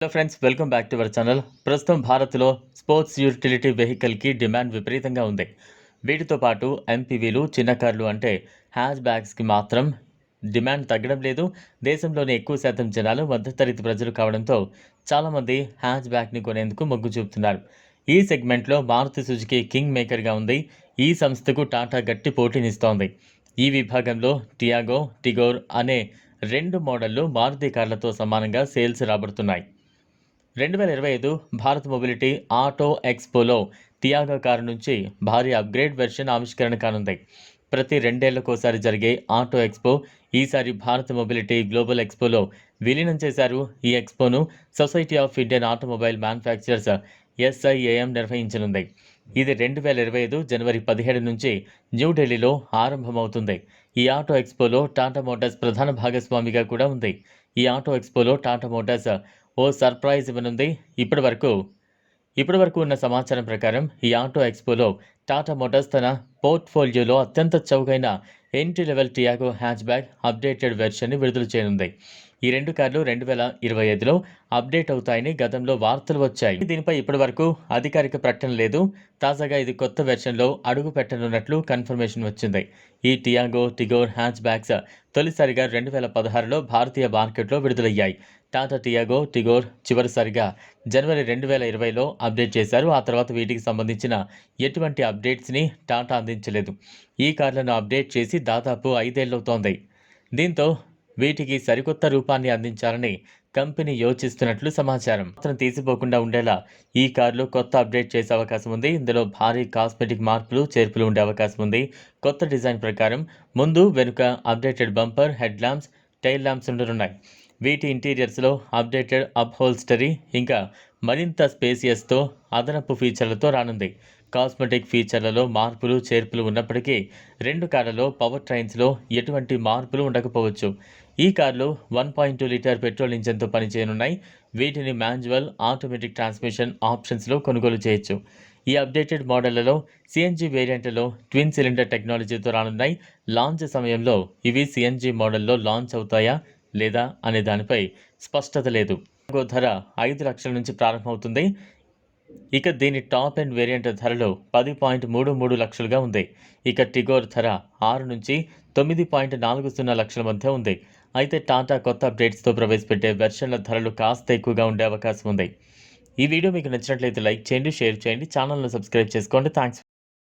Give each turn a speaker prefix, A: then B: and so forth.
A: Hello friends welcome back to our channel ప్రస్తుతం భారత్లో sports utility వెహికల్కి డిమాండ్ విపరీతంగా ఉంది. వీటితో పాటు ఎంపీవీలు చిన్న కార్లు అంటే హ్యాచ్ బ్యాగ్స్కి మాత్రం డిమాండ్ తగ్గడం లేదు. దేశంలోని ఎక్కువ శాతం జనాలు మధ్యతరగతి ప్రజలు కావడంతో చాలామంది హ్యాచ్ బ్యాగ్ని కొనేందుకు మొగ్గు చూపుతున్నారు. ఈ సెగ్మెంట్లో మారుతి సుజుకి కింగ్ మేకర్గా ఉంది. ఈ సంస్థకు టాటా గట్టి పోటీనిస్తోంది. ఈ విభాగంలో టియాగో టిగోర్ అనే రెండు మోడళ్ళు మారుతి కార్లతో సమానంగా సేల్స్ రాబడుతున్నాయి. రెండు వేల ఇరవై ఐదు భారత్ మొబిలిటీ ఆటో ఎక్స్పోలో టియాగో కారు నుంచి భారీ అప్గ్రేడ్ వెర్షన్ ఆవిష్కరణ కానుంది. ప్రతి రెండేళ్ళకోసారి జరిగే ఆటో ఎక్స్పో ఈసారి భారత్ మొబిలిటీ గ్లోబల్ ఎక్స్పోలో విలీనం చేశారు ఈ ఎక్స్పోను society of Indian automobile manufacturers S I A M నిర్వహించనుంది. ఇది రెండు వేల ఇరవై ఐదు జనవరి పదిహేడు నుంచి న్యూఢిల్లీలో ఆరంభమవుతుంది. ఈ ఆటో ఎక్స్పోలో టాటా మోటార్స్ ప్రధాన భాగస్వామిగా కూడా ఉంది. ఈ ఆటో ఎక్స్పోలో టాటా మోటార్స్ ఓ సర్ప్రైజ్ ఇవ్వనుంది ఇప్పటి వరకు ఇప్పటి వరకు ఉన్న సమాచారం ప్రకారం ఈ ఆటో ఎక్స్పోలో టాటా మోటార్స్ తన పోర్ట్ఫోలియోలో అత్యంత చౌకైన entry level Tiago hatchback updated వెర్షన్ని విడుదల చేయనుంది. ఈ రెండు కార్లు రెండు వేల ఇరవై ఐదులో అప్డేట్ అవుతాయని గతంలో వార్తలు వచ్చాయి. దీనిపై ఇప్పటి వరకు అధికారిక ప్రకటన లేదు. తాజాగా ఇది కొత్త వెర్షన్లో అడుగు పెట్టనున్నట్లు కన్ఫర్మేషన్ వచ్చింది. ఈ టియాగో టిగోర్ హ్యాచ్ బ్యాగ్స్ తొలిసారిగా రెండు వేల పదహారులో భారతీయ మార్కెట్లో విడుదలయ్యాయి. టాటా టియాగో టిగోర్ చివరిసారిగా జనవరి రెండు వేల ఇరవైలో అప్డేట్ చేశారు. ఆ తర్వాత వీటికి సంబంధించిన ఎటువంటి అప్డేట్స్ని టాటా అందించలేదు. ఈ కార్లను అప్డేట్ చేసి దాదాపు ఐదేళ్ళవుతోంది దీంతో వీటికి సరికొత్త రూపాన్ని అందించాలని కంపెనీ యోచిస్తున్నట్లు సమాచారం. మాత్రం తీసిపోకుండా ఉండేలా ఈ కార్లు కొత్త అప్డేట్ చేసే అవకాశం ఉంది. ఇందులో భారీ కాస్మెటిక్ మార్పులు చేర్పులు ఉండే అవకాశం ఉంది. కొత్త డిజైన్ ప్రకారం ముందు వెనుక updated bumper head lamps tail lamps ఉండనున్నాయి వీటి ఇంటీరియర్స్లో అప్డేటెడ్ అప్హోల్స్టరీ ఇంకా మరింత స్పేసియస్తో అదనపు ఫీచర్లతో రానుంది. కాస్మెటిక్ ఫీచర్లలో మార్పులు చేర్పులు ఉన్నప్పటికీ రెండు కార్లలో పవర్ ట్రైన్స్లో ఎటువంటి మార్పులు ఉండకపోవచ్చు. ఈ కార్లు one point two litre petrol ఇంజన్తో పనిచేయనున్నాయి. వీటిని మాన్యువల్ ఆటోమేటిక్ ట్రాన్స్మిషన్ ఆప్షన్స్లో కొనుగోలు చేయొచ్చు. ఈ అప్డేటెడ్ మోడళ్ళలో సిఎన్జి వేరియంట్లలో ట్విన్ సిలిండర్ టెక్నాలజీతో రానున్నాయి. లాంచ్ సమయంలో ఇవి సిఎన్జి మోడల్లో లాంచ్ అవుతాయా? లేదా అనే దానిపై స్పష్టత లేదు. టియాగో ధర ఐదు లక్షల నుంచి ప్రారంభమవుతుంది. ఇక దీని టాప్ అండ్ వేరియంట్ ధరలో పది పాయింట్ మూడు మూడు లక్షలుగా ఉంది. ఇక టిగోర్ ధర ఆరు నుంచి తొమ్మిది పాయింట్ నాలుగు సున్నా లక్షల మధ్య ఉంది. అయితే టాటా కొత్త అప్డేట్స్తో ప్రవేశపెట్టే వెర్షన్ల ధరలు కాస్త ఎక్కువగా ఉండే అవకాశం ఉంది. ఈ వీడియో మీకు నచ్చినట్లయితే లైక్ చేయండి షేర్ చేయండి ఛానల్ను సబ్స్క్రైబ్ చేసుకోండి. థ్యాంక్స్